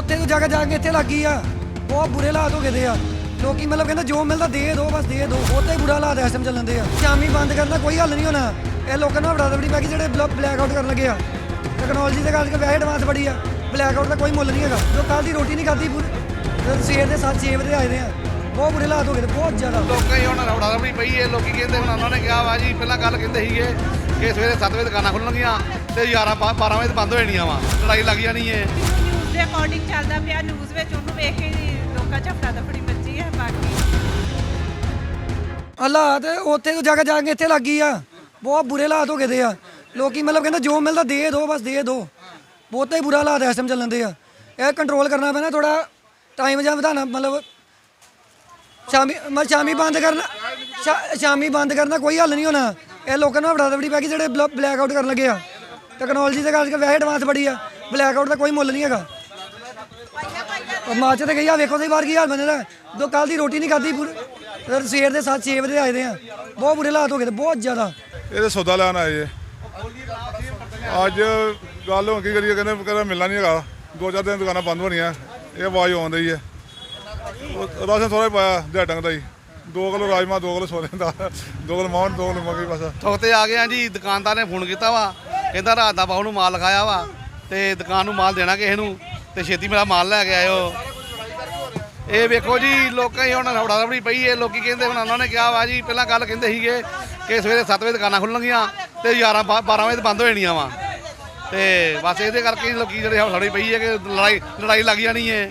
ਉੱਥੇ ਤੋਂ ਜਗ੍ਹਾ ਜਾ ਕੇ ਇੱਥੇ ਲੱਗੀ ਆ। ਬਹੁਤ ਬੁਰੇ ਹਾਲਾਤ ਹੋ ਗਏ ਦੇ ਆ। ਲੋਕੀ ਮਤਲਬ ਕਹਿੰਦਾ ਜੋ ਮਿਲਦਾ ਦੇ ਦੋ, ਬਸ ਦੇ ਦੋ। ਉੱਥੇ ਬੁਰਾ ਹਾਲਾਤ ਐ ਟਾਈਮ ਚੱਲਣ ਦੇ ਆ। ਸ਼ਾਮੀ ਬੰਦ ਕਰਨਾ ਕੋਈ ਹੱਲ ਨਹੀਂ ਹੋਣਾ। ਇਹ ਲੋਕਾਂ ਨੂੰ ਵੜਾ ਦਵੜੀ ਪੈ ਗਈ ਜਿਹੜੇ ਬਲੈਕ ਆਊਟ ਕਰਨ ਲੱਗੇ ਆ। ਟੈਕਨੋਲੋਜੀ ਦੇ ਕਰਕੇ ਵੈਸੇ ਐਡਵਾਂਸ ਬੜੀ ਆ। ਬਲੈਕ ਆਊਟ ਦਾ ਕੋਈ ਮੁੱਲ ਨਹੀਂ ਹੈਗਾ। ਜੋ ਕੱਲ ਦੀ ਰੋਟੀ ਨਹੀਂ ਖਾਧੀ ਪੂਰੀ ਸਵੇਰ ਦੇ 7-6 ਵਜੇ ਆਏ ਦੇ ਆ। ਬਹੁਤ ਬੁਰੇ ਹਾਲਾਤ ਹੋ ਗਏ ਤੇ ਬਹੁਤ ਜ਼ਿਆਦਾ। ਲੋਕਾਂ ਹੀ ਹੁਣ ਰੌੜਾ ਰੌੜੀ ਪਈ ਹੈ ਲੋਕੀ ਕਹਿੰਦੇ ਹੁਣ ਉਹਨਾਂ ਨੇ ਕਿਹਾ ਵਾ ਜੀ, ਪਹਿਲਾਂ ਗੱਲ ਕਹਿੰਦੇ ਸੀਗੇ ਕਿ ਸਵੇਰੇ 7 ਵਜੇ ਦੁਕਾਨਾਂ ਖੁੱਲਣਗੀਆਂ ਤੇ 11 12 ਵਜੇ ਬੰਦ ਹੋ ਜਾਣੀਆਂ ਵਾ। ਲੜਾਈ ਲੱਗ ਜਾਣੀ ਹੈ ਨਿਊਜ਼ ਦੇ ਅਕੋਰਡਿੰਗ ਚੱਲਦਾ ਪਿਆ ਨਿਊਜ਼ ਵਿੱਚ, ਉਹਨੂੰ ਵੇਖ ਕੇ ਲੋਕਾਂ 'ਚ ਅਫਰਾ ਦਫੜੀ ਮੱਚੀ ਹੈ ਬਾਕੀ ਹਾਲਾਤ ਉੱਥੇ ਤੋਂ ਜਗ੍ਹਾ ਜਾ ਕੇ ਇੱਥੇ ਲੱਗੀ ਆ। ਬਹੁਤ ਬੁਰੇ ਹਾਲਾਤ ਹੋ ਗਏ ਦੇ ਆ। ਲੋਕੀ ਮਤਲਬ ਕਹਿੰਦਾ ਜੋ ਮਿਲਦਾ ਦੇ ਦੋ, ਬਸ ਦੇ ਦੋ। ਬਹੁਤਾ ਹੀ ਬੁਰਾ ਹਾਲਾਤ ਐ ਟਾਈਮ ਚੱਲਣ ਦੇ ਆ। ਇਹ ਕੰਟਰੋਲ ਕਰਨਾ ਪੈਣਾ ਥੋੜਾ ਟਾਈਮ ਜਾਂ ਵਧਾਣਾ ਮਤਲਬ ਸ਼ਾਮੀ ਮਤਲਬ ਸ਼ਾਮੀ ਬੰਦ ਕਰਨਾ, ਸ਼ਾ- ਸ਼ਾਮੀ ਬੰਦ ਕਰਨਾ ਕੋਈ ਹੱਲ ਨਹੀਂ ਹੋਣਾ। ਇਹ ਲੋਕਾਂ ਨੂੰ ਵੜਾ ਦਵੜੀ ਪੈ ਗਈ, ਜਿਹੜੇ ਬਲੈਕ ਆਊਟ ਕਰਨ ਲੱਗੇ ਆ। ਟੈਕਨੋਲੋਜੀ ਦੇ ਕਰਕੇ ਵੈਸੇ ਐਡਵਾਂਸ ਬੜੀ ਆ। ਬਲੈਕ ਆਊਟ ਦਾ ਕੋਈ ਮੁੱਲ ਨਹੀਂ ਹੈਗਾ। ਮਾਰਚ ਤੇ ਗਈ ਆ ਵੇਖੋ ਸਹੀ ਬਾਹਰ ਕੀ ਹਾਲ ਬਣਦਾ ਦੋ ਕੱਲ ਦੀ ਰੋਟੀ ਨਹੀਂ ਖਾਧੀ ਪੂਰੀ। ਸਵੇਰ ਦੇ 7-6 ਵਜੇ ਆਏ ਦੇ ਆ। ਬਹੁਤ ਬੁਰੇ ਹਾਲਾਤ ਹੋ ਗਏ ਤੇ ਬਹੁਤ ਜ਼ਿਆਦਾ। ਇਹਦੇ ਸੌਦਾ ਲੈਣ ਆਏ ਜੇ। ਅੱਜ ਗੱਲ ਹੋ ਕੀ ਕਰੀਏ ਕਹਿੰਦੇ ਕਹਿੰਦਾ ਮਿਲਣਾ ਨਹੀਂ ਹੈਗਾ। ਦੋ ਚਾਰ ਦਿਨ ਦੁਕਾਨਾਂ ਬੰਦ ਹੋਣੀਆਂ। ਇਹ ਆਵਾਜ਼ ਆਉਂਦੀ ਹੀ। ਹੈ ਰਾਸ਼ਨ ਥੋੜਾ ਪਾਇਆ ਦਿਹਾੜਾਂ ਦਾ ਹੀ। 2 ਕਿਲੋ ਰਾਜਮਾ 2 ਕਿਲੋ ਛੋਲੇ ਦਾ। 2 ਕਿਲੋ ਮਾਨ 2 ਕਿਲੋ ਮੱਕੀ ਬਸ। ਥੋਕ ਤੇ ਆ ਗਏ ਆ ਜੀ ਦੁਕਾਨਦਾਰ ਨੇ ਫੋਨ ਕੀਤਾ ਵਾ। ਕਹਿੰਦਾ ਰਾਤ ਦਾ ਬਾਹੂ ਨੂੰ ਮਾਲ ਲਿਖਾਇਆ ਵਾ। ਤੇ ਦੁਕਾਨ ਨੂੰ ਮਾਲ ਦੇਣਾ ਕਿਸੇ ਨੂੰ। ਤੇ ਛੇਤੀ ਮੇਰਾ ਮਾਲ ਲੈ ਕੇ ਆਇਓ। ਇਹ ਵੇਖੋ ਜੀ, ਲੋਕਾਂ ਹੀ ਹੁਣ ਰੌੜਾ ਰੌੜੀ ਪਈ ਹੈ ਲੋਕੀ ਕਹਿੰਦੇ ਹੁਣ ਉਹਨਾਂ ਨੇ ਕਿਹਾ ਵਾ ਜੀ, ਪਹਿਲਾਂ ਗੱਲ ਕਹਿੰਦੇ ਸੀਗੇ ਕਿ ਸਵੇਰੇ 7 ਵਜੇ ਦੁਕਾਨਾਂ ਖੁੱਲਣਗੀਆਂ ਤੇ 11 12 ਵਜੇ ਬੰਦ ਹੋ ਜਾਣੀਆਂ ਵਾ। ਤੇ ਬਸ ਇਹਦੇ ਕਰਕੇ ਹੀ ਲੋਕੀ ਜਿਹੜੇ ਹੌਲੀ ਪਈ ਹੈ ਕਿ ਲੜਾਈ ਲੜਾਈ ਲੱਗ ਜਾਣੀ ਹੈ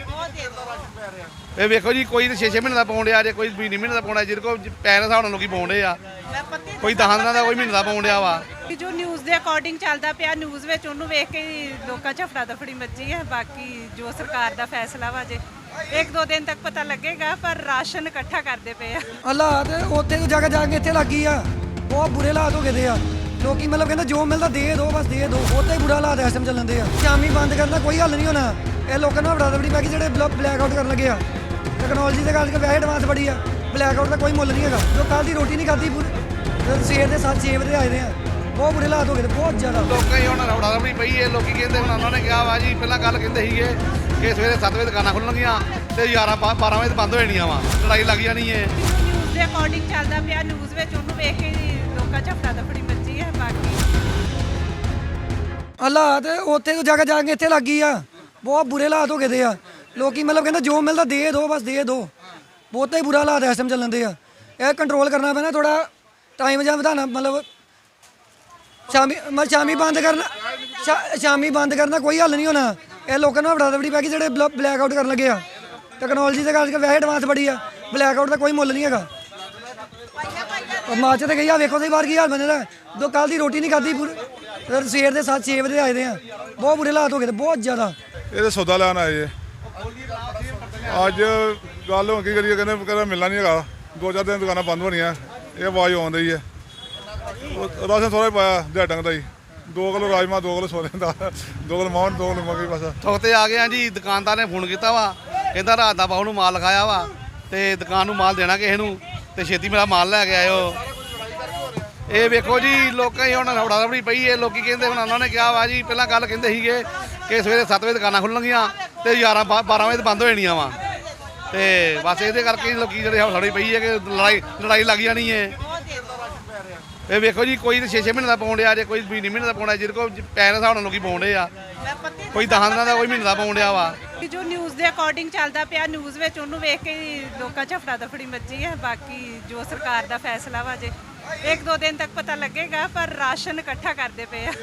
ਇਹ ਵੇਖੋ ਜੀ, ਕੋਈ ਤੇ 6-6 ਮਹੀਨੇ ਦਾ ਪਾਉਣ ਡਿਆ, ਜੇ ਕੋਈ 20 ਮਹੀਨੇ ਦਾ ਪਾਉਣਾ ਜਿਹਦੇ ਕੋਲ ਪੈਸੇ ਦੇ ਹਿਸਾਬ ਨਾਲ ਲੋਕੀ ਪਾਉਣ ਡਏ ਆ। ਕੋਈ 10 ਦਿਨਾਂ ਦਾ, ਕੋਈ ਮਹੀਨੇ ਦਾ ਪਾਉਣ ਡਿਆ ਵਾ। ਕਿ ਜੋ ਨਿਊਜ਼ ਦੇ ਅਕੋਰਡਿੰਗ ਚੱਲਦਾ ਪਿਆ ਨਿਊਜ਼ ਵਿੱਚ ਉਹਨੂੰ ਵੇਖ ਕੇ ਹੀ ਲੋਕਾਂ 'ਚ ਅਫਰਾ ਦਫੜੀ ਮੱਚੀ ਹੈ, ਬਾਕੀ ਜੋ ਸਰਕਾਰ ਦਾ ਫੈਸਲਾ ਵਾ ਜੇ ਇੱਕ ਦੋ ਦਿਨ ਤੱਕ ਪਤਾ ਲੱਗੇਗਾ, ਪਰ ਰਾਸ਼ਨ ਇਕੱਠਾ ਕਰਦੇ ਪਏ ਆ। ਹਾਲਾਤ ਉੱਥੇ ਤੋਂ ਜਗ੍ਹਾ ਜਾ ਕੇ ਇੱਥੇ ਲੱਗੀ ਆ। ਬਹੁਤ ਬੁਰੇ ਹਾਲਾਤ ਹੋ ਗਏ ਦੇ ਆ। ਲੋਕੀ ਮਤਲਬ ਕਹਿੰਦਾ ਜੋ ਮਿਲਦਾ ਦੇ ਦੋ, ਬਸ ਦੇ ਦੋ। ਬਹੁਤਾ ਹੀ ਬੁਰਾ ਹਾਲਾਤ ਐ ਟਾਈਮ ਚੱਲਣ ਦੇ ਆ। ਸ਼ਾਮੀ ਬੰਦ ਕਰਨਾ ਕੋਈ ਹੱਲ ਨਹੀਂ ਹੋਣਾ। ਇਹ ਲੋਕਾਂ ਨੂੰ ਵੜਾ ਦਫੜੀ ਪੈ ਗਈ, ਜਿਹੜੇ ਬਲੈਕ ਆਊਟ ਕਰਨ ਲੱਗੇ ਆ। ਟੈਕਨੋਲੋਜੀ ਦੇ ਕਰਕੇ ਵੈਸੇ ਐਡਵਾਂਸ ਬੜੀ ਆ। ਬਲੈਕ ਆਊਟ ਦਾ ਕੋਈ ਮੁੱਲ ਨਹੀਂ ਹੈਗਾ। ਜੋ ਕੱਲ ਦੀ ਰੋਟੀ ਨਹੀਂ ਖਾਧੀ ਪੂਰੀ ਸਵੇਰ ਦੇ 7-6 ਵਜੇ ਆਏ ਦੇ ਆ। ਬਹੁਤ ਬੁਰੇ ਹਾਲਾਤ ਹੋ ਗਏ ਤੇ ਬਹੁਤ ਜ਼ਿਆਦਾ। ਲੋਕਾਂ ਹੀ ਹੁਣ ਰੌੜਾ ਰੌੜੀ ਪਈ ਹੈ ਲੋਕੀ ਕਹਿੰਦੇ ਹੁਣ ਉਹਨਾਂ ਨੇ ਕਿਹਾ ਵਾ ਜੀ ਪਹਿਲਾਂ ਗੱਲ ਕਹਿੰਦੇ ਸੀਗੇ ਕਿ ਸਵੇਰੇ 7 ਵਜੇ ਦੁਕਾਨਾਂ ਖੁੱਲਣਗੀਆਂ ਤੇ 11 12 ਵਜੇ ਬੰਦ ਹੋ ਜਾਣੀਆਂ ਵਾ ਲੜਾਈ ਲੱਗ ਜਾਣੀ ਹੈ। ਨਿਊਜ਼ ਦੇ ਅਕੋਰਡਿੰਗ ਚੱਲਦਾ ਪਿਆ ਨਿਊਜ਼ ਵਿੱਚ ਉਹਨੂੰ ਵੇਖ ਕੇ ਲੋਕਾਂ 'ਚ ਅਫਰਾ ਦਫੜੀ ਮੱਚੀ ਹੈ ਬਾਕੀ ਹਾਲਾਤ ਉੱਥੇ ਤੋਂ ਜਗ੍ਹਾ ਜਾ ਕੇ ਇੱਥੇ ਲੱਗੀ ਆ। ਬਹੁਤ ਬੁਰੇ ਹਾਲਾਤ ਹੋ ਗਏ ਦੇ ਆ। ਲੋਕੀ ਮਤਲਬ ਕਹਿੰਦਾ ਜੋ ਮਿਲਦਾ ਦੇ ਦੋ ਬਸ ਦੇ ਦੋ। ਬਹੁਤਾ ਹੀ ਬੁਰਾ ਹਾਲਾਤ ਐ ਟਾਈਮ ਚੱਲਣ ਦੇ ਆ। ਇਹ ਕੰਟਰੋਲ ਕਰਨਾ ਪੈਣਾ ਥੋੜਾ ਟਾਈਮ ਜਾਂ ਵਧਾਣਾ ਮਤਲਬ ਸ਼ਾਮੀ ਮੈਂ ਸ਼ਾਮੀ ਬੰਦ ਕਰਨਾ ਸ਼ਾਮੀ ਬੰਦ ਕਰਨਾ ਕੋਈ ਹੱਲ ਨਹੀਂ ਹੋਣਾ। ਇਹ ਲੋਕਾਂ ਨੂੰ ਵੜਾ ਦਵੜੀ ਪੈ ਗਈ ਜਿਹੜੇ ਬਲੈਕ ਆਊਟ ਕਰਨ ਲੱਗੇ ਆ। ਟੈਕਨੋਲੋਜੀ ਦੇ ਕਰਕੇ ਵੈਸੇ ਐਡਵਾਂਸ ਬੜੀ ਆ ਬਲੈਕ ਆਊਟ ਦਾ ਕੋਈ ਮੁੱਲ ਨਹੀਂ ਹੈਗਾ। ਉਹ ਮਾਰਚ ਤੇ ਗਈ ਆ, ਵੇਖੋ ਸਹੀ ਬਾਹਰ ਕੀ ਹਾਲ ਬਣਦਾ ਦੋ। ਕੱਲ ਦੀ ਰੋਟੀ ਨਹੀਂ ਖਾਧੀ ਪੂਰੇ। ਸਵੇਰ ਦੇ 7-6 ਵਜੇ ਆਏ ਦੇ ਆ। ਬਹੁਤ ਬੁਰੇ ਹਾਲਾਤ ਹੋ ਗਏ ਤੇ ਬਹੁਤ ਜ਼ਿਆਦਾ। ਇਹ ਤਾਂ ਸੌਦਾ ਲੈਣ ਆਏ ਜੇ। ਅੱਜ ਗੱਲ ਹੋ ਕੀ ਕਰੀਏ, ਕਹਿੰਦੇ ਕਹਿੰਦਾ ਮਿਲਣਾ ਨਹੀਂ ਹੈਗਾ। ਦੋ ਚਾਰ ਦਿਨ ਦੁਕਾਨਾਂ ਬੰਦ ਹੋਣੀਆਂ। ਇਹ ਆਵਾਜ਼ ਆਉਂਦੀ ਹੀ ਹੈ ਰਾਸ਼ਨ ਥੋੜਾ ਪਾਇਆ ਦਿਹਾੜਾਂ ਦਾ ਜੀ ਦੋ ਕਿਲੋ ਰਾਜਮਾ, ਦੋ ਕਿਲੋ ਛੋਲੇ ਦਾ 2 ਕਿਲੋ ਮਾਨ 2 ਕਿਲੋ ਮੱਕੀ ਬਸ। ਥੋਕ ਤੇ ਆ ਗਏ ਆ ਜੀ, ਦੁਕਾਨਦਾਰ ਨੇ ਫੋਨ ਕੀਤਾ ਵਾ। ਕਹਿੰਦਾ ਰਾਤ ਦਾ ਬਾਹੂ ਨੂੰ ਮਾਲ ਲਿਖਾਇਆ ਵਾ ਤੇ ਦੁਕਾਨ ਨੂੰ ਮਾਲ ਦੇਣਾ ਕਿਸੇ ਨੂੰ ਤੇ ਛੇਤੀ ਮੇਰਾ ਮਾਲ ਲੈ ਕੇ ਆਇਓ। ਇਹ ਵੇਖੋ ਜੀ, ਲੋਕਾਂ ਹੀ ਹੁਣ ਰੌੜਾ ਰੌੜੀ ਪਈ ਹੈ ਲੋਕੀ ਕਹਿੰਦੇ ਹੁਣ ਉਹਨਾਂ ਨੇ ਕਿਹਾ ਵਾ ਜੀ, ਪਹਿਲਾਂ ਗੱਲ ਕਹਿੰਦੇ ਸੀਗੇ ਕਿ ਸਵੇਰੇ 7 ਵਜੇ ਦੁਕਾਨਾਂ ਖੁੱਲਣਗੀਆਂ ਤੇ 11 12 ਵਜੇ ਬੰਦ ਹੋ ਜਾਣੀਆਂ ਵਾ। ਤੇ ਬਸ ਇਹਦੇ ਕਰਕੇ ਹੀ ਲੋਕੀ ਜਿਹੜੇ ਹੌਲੀ ਪਈ ਹੈ ਕਿ ਲੜਾਈ ਲੜਾਈ ਲੱਗ ਜਾਣੀ ਹੈ ਇਹ ਵੇਖੋ ਜੀ ਕੋਈ ਤੇ 6-6 ਮਹੀਨੇ ਦਾ ਪਾਉਣ ਡਿਆ ਜੇ ਕੋਈ 20 ਮਹੀਨੇ ਦਾ ਪਾਉਣਾ ਜਿਹਦੇ ਕੋਲ ਦੇ ਹਿਸਾਬ ਨਾਲ ਲੋਕੀ ਪਾਉਣ ਆ। ਕੋਈ 10 ਦਿਨਾਂ ਦਾ ਕੋਈ ਮਹੀਨੇ ਦਾ ਪਾਉਣ ਡਿਆ ਵਾ। ਕਿ ਜੋ ਨਿਊਜ਼ ਦੇ ਅਕੋਰਡਿੰਗ ਚੱਲਦਾ ਪਿਆ ਨਿਊਜ਼ ਵਿੱਚ ਉਹਨੂੰ ਵੇਖ ਕੇ ਲੋਕਾਂ 'ਚ ਅਫਰਾ ਦਫੜੀ ਮੱਚੀ ਹੈ ਬਾਕੀ ਜੋ ਸਰਕਾਰ ਦਾ ਫੈਸਲਾ ਵਾ ਜੇ। ਇੱਕ ਦੋ ਦਿਨ ਤੱਕ ਪਤਾ ਲੱਗੇਗਾ ਪਰ ਰਾਸ਼ਨ ਇਕੱਠਾ ਕਰਦੇ ਪਏ ਆ।